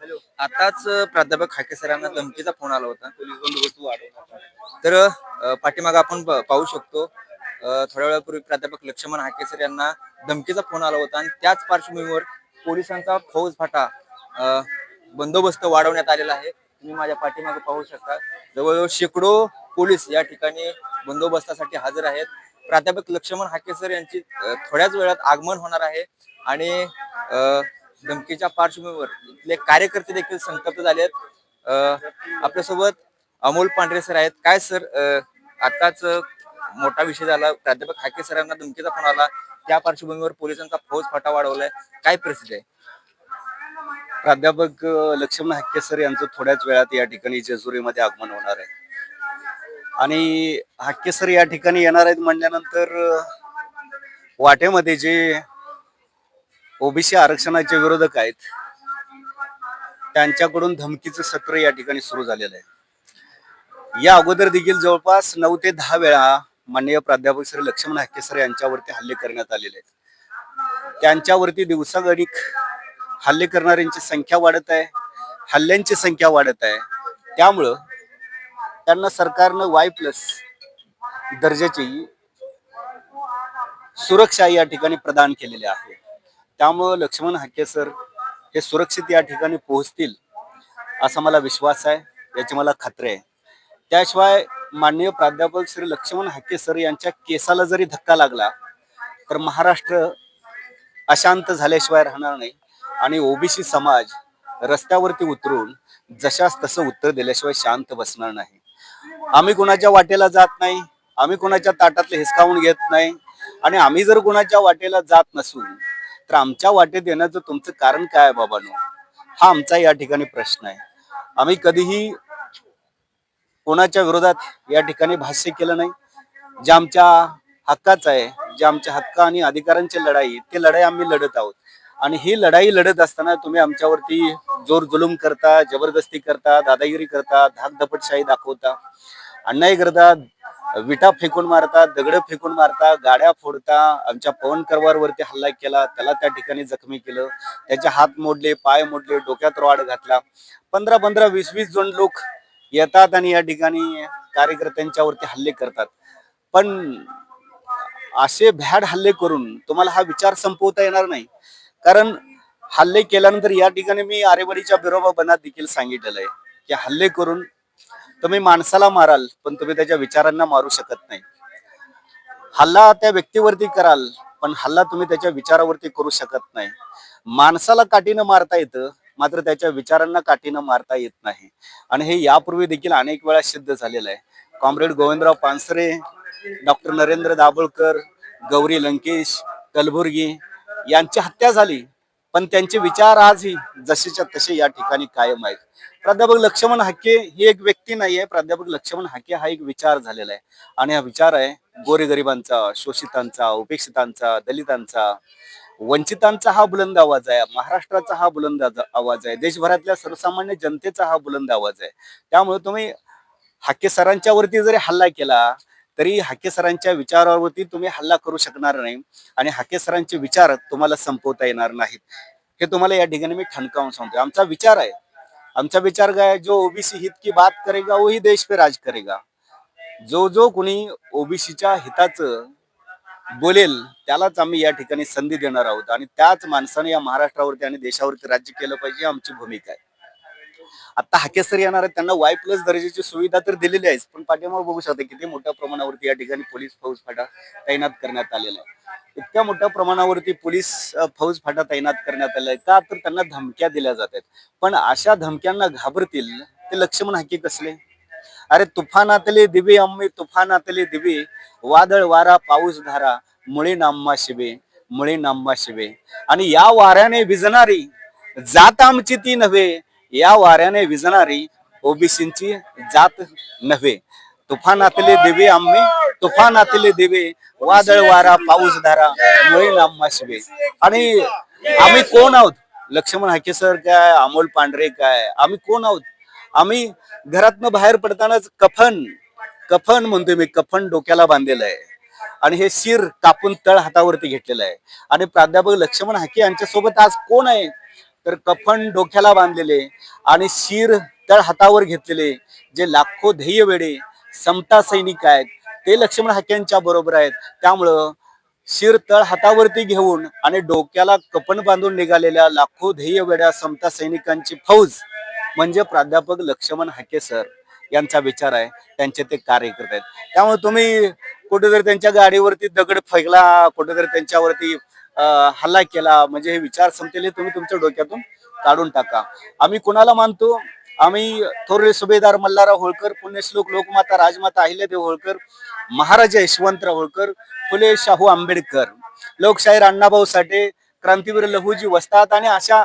आताच प्राध्यापक हाके सरांना धमकीचा फोन आला होता. पोलीस बंदोबस्त वाढवला तर पाठीमागं आपण पाहू शकतो थोड्या वेळापूर्वी प्राध्यापक लक्ष्मण हाकेसर यांना धमकीचा फोन आला होता आणि त्याच पार्श्वभूमीवर पोलिसांचा फौज फाटा अ, बंदोबस्त वाढवण्यात आलेला आहे. तुम्ही माझ्या पाठीमागे पाहू शकता. जवळजवळ शेकडो पोलीस या ठिकाणी बंदोबस्तासाठी हजर आहेत. प्राध्यापक लक्ष्मण हाकेसर यांची अ, थोड्याच वेळात आगमन होणार आहे. आणि अ, धमकीच्या पार्श्वभूमीवर इथले कार्यकर्ते देखील संतप्त झाले आहेत. आपल्यासोबत अमोल पांढरे सर आहेत. काय सर आताच मोठा विषय झाला. प्राध्यापक हाके सरांना धमकीचा फोन आला. त्या पार्श्वभूमीवर पोलिसांचा फौज फाटा वाढवलाय. काय परिस्थिती आहे? प्राध्यापक लक्ष्मण हक्के सर यांचं थोड्याच वेळात या ठिकाणी जेजुरीमध्ये आगमन होणार आहे. आणि हक्के सर या ठिकाणी येणार आहेत म्हणल्यानंतर वाटेमध्ये जे ओबीसी आरक्षणाचे विरोधक आहेत. त्यांच्याकडून धमकीचं सत्र या ठिकाणी सुरू झालेलं आहे. या अगोदर देखील जवळपास नऊ ते दहा वेळा माननीय प्राध्यापक श्री लक्ष्मण हक्के सर यांच्यावरती हल्ले करण्यात आलेले आहेत. त्यांच्यावरती दिवसागणिक हल्ले करणाऱ्यांची संख्या वाढत आहे हल्ल्यांची संख्या वाढत आहे. त्यामुळं त्यांना सरकारनं वाय प्लस दर्जाची सुरक्षा या ठिकाणी प्रदान केलेली आहे. त्यामुळं लक्ष्मण हाके सर हे सुरक्षित या ठिकाणी पोहोचतील असा मला विश्वास आहे याची मला खात्री आहे. त्याशिवाय माननीय प्राध्यापक श्री लक्ष्मण हाके सर यांच्या केसाला जरी धक्का लागला तर महाराष्ट्र अशांत झाल्याशिवाय राहणार नाही आणि ओबीसी समाज रस्त्यावरती उतरून जशास तसं उत्तर दिल्याशिवाय शांत बसणार नाही. आम्ही कुणाच्या वाटेला जात नाही आम्ही कुणाच्या ताटातले हिसकावून घेत नाही आणि आम्ही जर कुणाच्या वाटेला जात नसू तर आमच्या वाटेत येण्याचं तुमचं कारण काय आहे बाबांनो? हा आमचा या ठिकाणी प्रश्न आहे. आम्ही कधीही कोणाच्या विरोधात या ठिकाणी भाष्य केलं नाही. जे आमच्या हक्काचं आहे जे आमच्या हक्क आणि अधिकारांची लढाई ते लढाई आम्ही लढत आहोत. आणि ही लढाई लढत असताना तुम्ही आमच्यावरती जोर जुलूम करता जबरदस्ती करता दादागिरी करता धाकधपटशाही दाखवता. अन्याय करता विटा फेकून मारता दगड फेकून मारता गाड्या फोडता आमच्या पवन करवारवरती हल्ला केला त्याला त्या ठिकाणी जखमी केलं त्याचे हात मोडले पाय मोडले डोक्यात रॉड घातला. पंधरा पंधरा वीस वीस जण लोक येतात आणि या ठिकाणी कार्यकर्त्यांच्यावरती हल्ले करतात. पण असे भ्याड हल्ले करून तुम्हाला हा विचार संपवता येणार नाही. कारण हल्ले केल्यानंतर या ठिकाणी मी आरेवाडीच्या बिरोबा बनात देखील सांगितलेलं आहे की हल्ले करून तुम्ही माणसाला माराल पण तुम्ही त्याच्या विचारांना मारू शकत नाही. हल्ला त्या व्यक्तीवरती कराल पण हल्ला तुम्ही त्याच्या विचारावरती करू शकत नाही. माणसाला काठीनं मारता येतं मात्र त्याच्या विचारांना काठीनं मारता येत नाही. आणि हे यापूर्वी देखील अनेक वेळा सिद्ध झालेलं आहे. कॉम्रेड गोविंदराव पानसरे डॉक्टर नरेंद्र दाभोळकर गौरी लंकेश कलबुर्गी यांची हत्या झाली. पण त्यांचे विचार आजही जसेच्या तसे या ठिकाणी कायम आहेत. प्राध्यापक लक्ष्मण हाके ही एक व्यक्ती नाही आहे प्राध्यापक लक्ष्मण हाके हा एक विचार झालेला आहे. आणि हा विचार आहे गोरेगरिबांचा शोषितांचा उपेक्षितांचा दलितांचा वंचितांचा हा बुलंद आवाज आहे. महाराष्ट्राचा हा बुलंद आवाज आहे. देशभरातल्या सर्वसामान्य जनतेचा हा बुलंद आवाज आहे. त्यामुळे तुम्ही हाके सरांच्या वरती जरी हल्ला केला तरी हाके सरांच्या विचारावरती तुम्ही हल्ला करू शकणार नाही आणि हाके सरांचे विचार तुम्हाला संपवता येणार नाहीत. हे तुम्हाला या ठिकाणी मी ठणकावून सांगतो आमचा विचार आहे. आमचा विचार काय? आहे, जो ओबीसी हित की बात करेगा वही देश पे राज करेगा. जो जो कोणी ओबीसीच्या हिताचं बोलेल त्यालाच आम्ही या ठिकाणी संधी देणार आहोत. आणि त्याच माणसाने या महाराष्ट्रावरती आणि देशावरती राज्य केलं पाहिजे आमची भूमिका आहे. आता हाकेसर येणार आहेत त्यांना वाय प्लस दर्जाची सुविधा तर दिलेली आहेच पण पाठीमागे बघू शकता किती मोठ्या प्रमाणावरती या ठिकाणी पोलीस फौज फाटा तैनात करण्यात आलेला आहे. इतक्या मोठ्या प्रमाणावरती पोलीस फौज फाटा तैनात करण्यात आलाय का तर त्यांना धमक्या दिल्या जात आहेत. पण अशा धमक्यांना घाबरतील ते लक्ष्मण हाकी कसले? अरे तुफानातले दिवे अम्मे तुफानातले दिवे. वादळ वारा पाऊस धारा. मुळे नाम्मा शिवे मुळे नाम्मा शिवे. आणि या वाऱ्याने विजणारी जात आमची ती नव्हे. या वाऱ्याने विजणारी ओबीसींची जात नव्हे. तुफानातले दिवे आम्ही तुफानातले दिवे वादळ वारा पाऊस धारा मुळे नाम्मा शिवे आणि आम्ही कोण आहोत? लक्ष्मण हाके सर काय अमोल पांढरे काय? आम्ही कोण आहोत? आम्ही घरातनं बाहेर पडतानाच कफन कफन म्हणतोय मी कफन डोक्याला बांधलेलं आहे. आणि हे शिर कापून तळ हातावरती घेतलेलं आहे. आणि प्राध्यापक लक्ष्मण हाके यांच्या सोबत आज कोण आहे? तर कफन डोक्याला बांधलेले आणि शिर तळ हातावर घेतलेले जे लाखो ध्येय वेडे समता सैनिक आहेत ते लक्ष्मण हाक्यांच्या बरोबर आहेत. त्यामुळं शिर तळ हातावरती घेऊन आणि डोक्याला कपन बांधून निघालेल्या लाखो ध्येय वेड्या समता सैनिकांची फौज म्हणजे प्राध्यापक लक्ष्मण हाके सर यांचा विचार आहे. त्यांचे ते कार्य करत आहेत त्यामुळे तुम्ही कुठेतरी त्यांच्या गाडीवरती दगड फेकला कुठेतरी त्यांच्यावरती हल्ला केला. म्हणजे हे विचार संपलेले तुम्ही तुमच्या डोक्यातून काढून टाका. आम्ही कुणाला मानतो? आम्ही थोरले सुभेदार मल्हारराव होळकर पुण्यश्लोक लोकमाता राजमाता अहिल्यादेव होळकर महाराजा यशवंतराव होळकर फुले शाहू आंबेडकर लोकशाहीर अण्णाभाऊ साठे क्रांतीवीर लहूजी वस्तात आणि अशा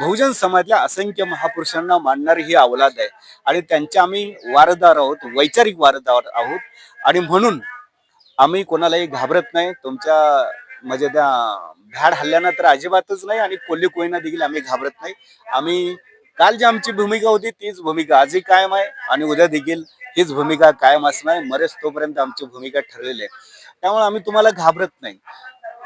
बहुजन समाजातल्या असंख्य महापुरुषांना मानणारी ही अवलाद आहे. आणि त्यांचे आम्ही वारदार आहोत वैचारिक वारदार आहोत. आणि म्हणून आम्ही कोणालाही घाबरत नाही. तुमच्या म्हणजे त्या भ्याड हल्ल्यानं तर अजिबातच नाही आणि कोल्ही कोयना देखील आम्ही घाबरत नाही. आम्ही काल जी आमची भूमिका होती तीच भूमिका आजही कायम आहे आणि उद्या देखील हीच भूमिका कायम असणार आहे. मरेच तोपर्यंत आमची भूमिका ठरलेली आहे. त्यामुळे आम्ही तुम्हाला घाबरत नाही.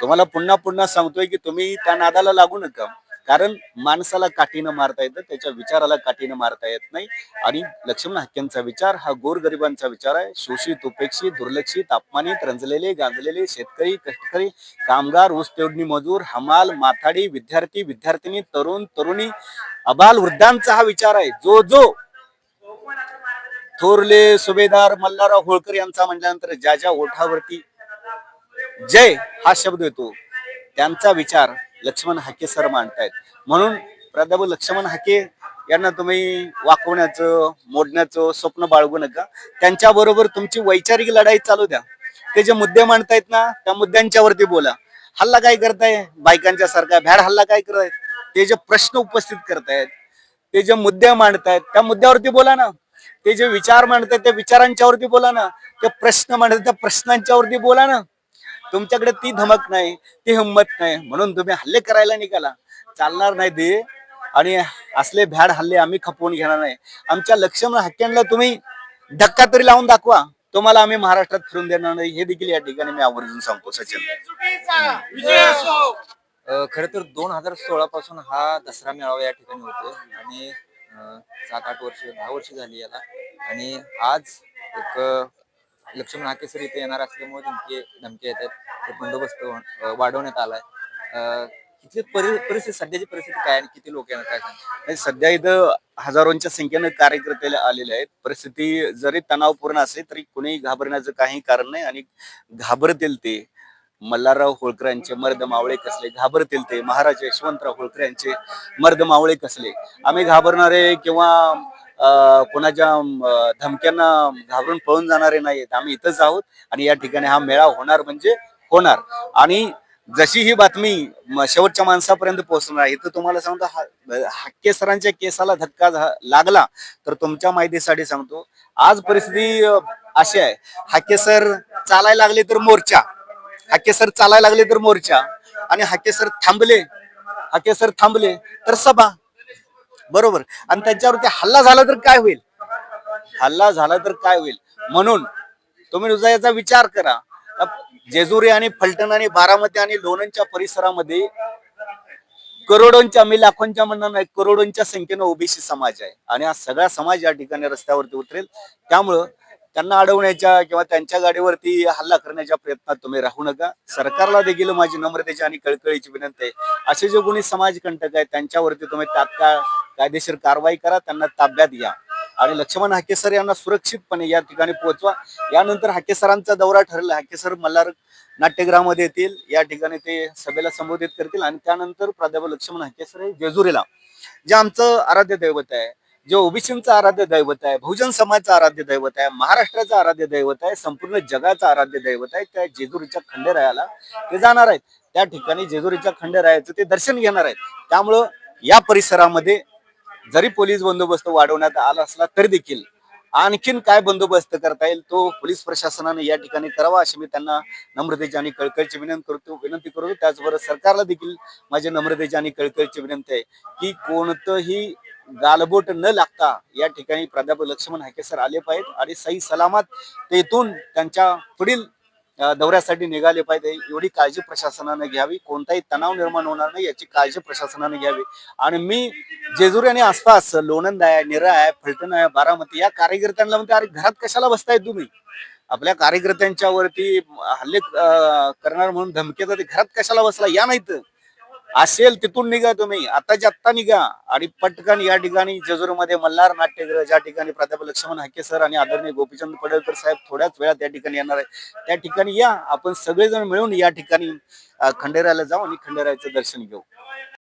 तुम्हाला पुन्हा पुन्हा सांगतोय की तुम्ही त्या नादाला लागू नका. कारण माणसाला काठीनं मारता येतं त्याच्या विचाराला काठीनं मारता येत नाही. आणि लक्ष्मण हक्क्यांचा विचार हा गोरगरिबांचा विचार आहे. शोषित उपेक्षित दुर्लक्षित अपमानित रंजलेले गांजलेले शेतकरी कष्टकरी कामगार ऊस तोडणी मजूर हमाल माथाडी विद्यार्थी विद्यार्थिनी तरुण तरुणी अबाल वृद्धांचा हा विचार आहे. जो जो थोरले सुभेदार मल्हारराव होळकर यांचा म्हटल्यानंतर ज्या ज्या ओठावरती जय हा शब्द येतो त्यांचा विचार लक्ष्मण हाके सर मांडतायत. म्हणून प्राध्यापक लक्ष्मण हाके यांना तुम्ही वाकवण्याचं मोडण्याचं स्वप्न बाळगू नका. त्यांच्या बरोबर तुमची वैचारिक लढाई चालू द्या. ते जे मुद्दे मांडतायत ना त्या मुद्द्यांच्या वरती बोला. हल्ला काय करताय? बायकांच्या सारखा भ्याड हल्ला काय करतायत? ते जे प्रश्न उपस्थित करतायत ते जे मुद्दे मांडतायत त्या मुद्द्यावरती बोला ना. ते जे विचार मांडतायत त्या विचारांच्यावरती बोला ना. ते प्रश्न मांडतात त्या प्रश्नांच्यावरती बोला ना. तुमच्याकडे ती धमक नाही ती हिंमत नाही. म्हणून तुम्ही हल्ले करायला निघाला. चालणार नाही ते. आणि असले भ्याड हल्ले आम्ही खपवून घेणार नाही. आमच्या लक्ष्मण हक्क्यांना तुम्ही धक्का तरी लावून दाखवा. तुम्हाला आम्ही महाराष्ट्रात फिरून देणार नाही. हे देखील या ठिकाणी मी आवर्जून सांगतो सचिन. खरं तर दोन हजार सोळा पासून हा दसरा मेळावा या ठिकाणी होतोय. आणि सात आठ वर्ष दहा वर्ष झाली याला. आणि आज एक लक्ष्मण हाकेसर इथे येणार असल्यामुळे धमकी धमकी येतात बंदोबस्त वाढवण्यात आलाय. अ, इथली परिस्थिती सध्याची परिस्थिती काय आणि किती लोक येणार काय सध्या इथं हजारोंच्या संख्येनं कार्यकर्ते आलेले आहेत. परिस्थिती जरी तणावपूर्ण असली तरी कुणीही घाबरण्याचं काही कारण नाही आणि घाबरतील ते मल्हारराव होळकर यांचे मर्द मावळे कसले? घाबरतील ते महाराज यशवंतराव होळकर यांचे मर्द मावळे कसले? आम्ही घाबरणारे किंवा कोणाच्या धमक्यांना घाबरून पळून जाणारे नाहीत आम्ही इथंच आहोत आणि या ठिकाणी हा मेळा होणार म्हणजे होणार. आणि जशी ही बातमी शेवटच्या माणसापर्यंत पोहोचणार आहे तर तुम्हाला सांगतो हा- सरांच्या केसाला धक्का झा- लागला तर तुमच्या माहितीसाठी सांगतो आज परिस्थिती अशी आहे. हाके सर चालायला लागले तर मोर्चा. हाके सर चालायला लागले तर मोर्चा. आणि हाके सर थांबले. हाके सर थांबले तर सभा. बरोबर. आणि त्यांच्यावरती हल्ला झाला तर काय होईल? हल्ला झाला तर काय होईल? म्हणून तुम्ही याचा विचार करा. जेजुरी आणि फलटण आणि बारामती आणि लोणंदच्या परिसरामध्ये करोडोंच्या मी लाखोंच्या म्हणणार नाही करोडोंच्या संख्येनं ओबीसी समाज आहे. आणि हा सगळा समाज या ठिकाणी रस्त्यावरती उतरेल. त्यामुळं त्यांना अडवण्याच्या किंवा त्यांच्या गाडीवरती हल्ला करण्याच्या प्रयत्नात तुम्ही राहू नका. सरकारला देखील माझी नम्रतेची आणि कळकळीची विनंती आहे. असे जे कोणी समाजकंटक आहेत त्यांच्यावरती तुम्ही तात्काळ कायदेशीर कारवाई करा त्यांना ताब्यात घ्या. आणि लक्ष्मण हाकेसर यांना सुरक्षितपणे या ठिकाणी पोहोचवा. यानंतर हाकेसरांचा दौरा ठरला. हाकेसर मल्हार नाट्यगृहामध्ये येतील. या ठिकाणी ते सभेला संबोधित करतील. आणि त्यानंतर प्राध्यापक लक्ष्मण हाकेसर हे जेजुरीला जे आमचं आराध्य दैवत आहे जे ओबीसींचं आराध्य दैवत आहे बहुजन समाजचं आराध्य दैवत आहे महाराष्ट्राचं आराध्य दैवत आहे संपूर्ण जगाचं आराध्य दैवत आहे त्या जेजुरीच्या खंडेरायाला ते जाणार आहेत. त्या ठिकाणी जेजुरीच्या खंडेरायाचं ते दर्शन घेणार आहेत. त्यामुळं या परिसरामध्ये जरी पोलीस बंदोबस्त वाढवण्यात आला असला तरी देखील आणखीन काय बंदोबस्त करता येईल तो पोलीस प्रशासनाने या ठिकाणी करावा अशी मी त्यांना नम्रतेची आणि कळकळीची विनंती करतो विनंती करतो त्याचबरोबर सरकारला देखील माझ्या नम्रतेची आणि कळकळीची विनंती आहे की कोणतंही गालबोट न लागता या ठिकाणी प्राध्यापक लक्ष्मण हाकेसर आले पाहिजेत आणि सही सलामत ते इथून त्यांच्या पुढील दौऱ्यासाठी निघाले पाहिजे एवढी काळजी प्रशासनाने घ्यावी. कोणताही तणाव निर्माण होणार नाही याची काळजी प्रशासनाने घ्यावी. आणि मी जेजुरी आणि आसपास लोणंद आहे निरा आहे फलटण आहे बारामती या कार्यकर्त्यांना म्हणते अरे घरात कशाला बसताय तुम्ही? आपल्या कार्यकर्त्यांच्या वरती हल्ले करणार म्हणून धमकी येतात घरात कशाला बसला? या नाहीत. असेल तिथून निघा तुम्ही. आताच्या आत्ता निघा. आणि पटकन या ठिकाणी जेजुरीमध्ये मल्हार नाट्यगृह ज्या ठिकाणी प्राध्यापक लक्ष्मण हाके सर आणि आदरणीय गोपीचंद पडळकर साहेब थोड्याच वेळात त्या ठिकाणी येणार आहे त्या ठिकाणी या. आपण सगळेजण मिळून या ठिकाणी खंडेरायला जाऊ आणि खंडेरायाचं दर्शन घेऊ.